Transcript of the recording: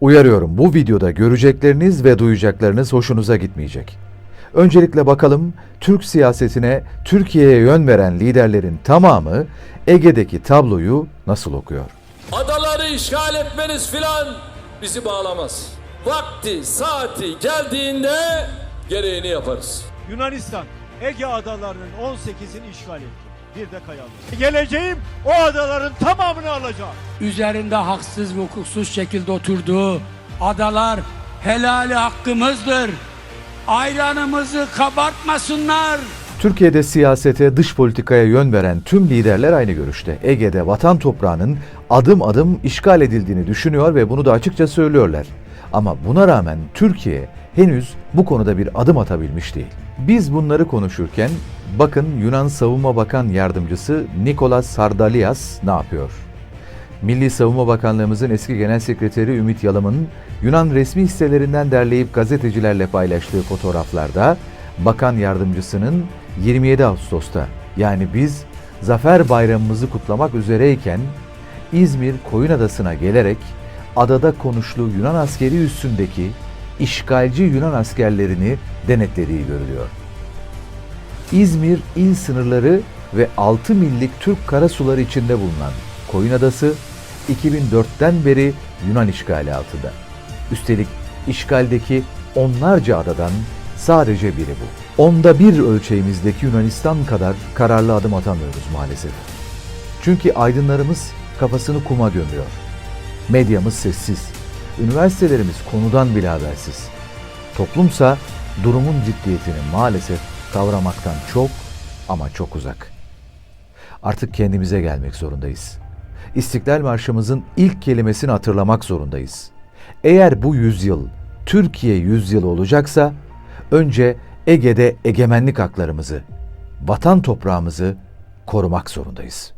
Uyarıyorum bu videoda görecekleriniz ve duyacaklarınız hoşunuza gitmeyecek. Öncelikle bakalım Türk siyasetine Türkiye'ye yön veren liderlerin tamamı Ege'deki tabloyu nasıl okuyor? Adaları işgal etmeniz filan bizi bağlamaz. Vakti, saati geldiğinde gereğini yaparız. Yunanistan Ege adalarının 18'ini işgal etti. Bir de Kayalı. Geleceğim o adaların tamamını alacağım. üzerinde haksız ve hukuksuz şekilde oturduğu adalar helali hakkımızdır. Ayranımızı kabartmasınlar. Türkiye'de siyasete, dış politikaya yön veren tüm liderler aynı görüşte. Ege'de vatan toprağının adım adım işgal edildiğini düşünüyor ve bunu da açıkça söylüyorlar. Ama buna rağmen Türkiye henüz bu konuda bir adım atabilmiş değil. Biz bunları konuşurken bakın Yunan Savunma Bakan Yardımcısı Nikolas Sardalias ne yapıyor? Milli Savunma Bakanlığımızın eski Genel Sekreteri Ümit Yalım'ın Yunan resmi sitelerinden derleyip gazetecilerle paylaştığı fotoğraflarda bakan yardımcısının 27 Ağustos'ta yani biz Zafer Bayramımızı kutlamak üzereyken İzmir Koyunadası'na gelerek adada konuşlu Yunan askeri üssündeki işgalci Yunan askerlerini denetlediği görülüyor. İzmir il sınırları ve 6 millik Türk karasuları içinde bulunan Koyunadası 2004'ten beri Yunan işgali altında. Üstelik işgaldeki onlarca adadan sadece biri bu. Onda bir ölçeğimizdeki Yunanistan kadar kararlı adım atamıyoruz maalesef. Çünkü aydınlarımız kafasını kuma gömüyor. Medyamız sessiz. Üniversitelerimiz konudan bile habersiz. Toplumsa durumun ciddiyetini maalesef kavramaktan çok ama çok uzak. Artık kendimize gelmek zorundayız. İstiklal Marşımızın ilk kelimesini hatırlamak zorundayız. Eğer bu yüzyıl Türkiye yüzyılı olacaksa önce Ege'de egemenlik haklarımızı, vatan toprağımızı korumak zorundayız.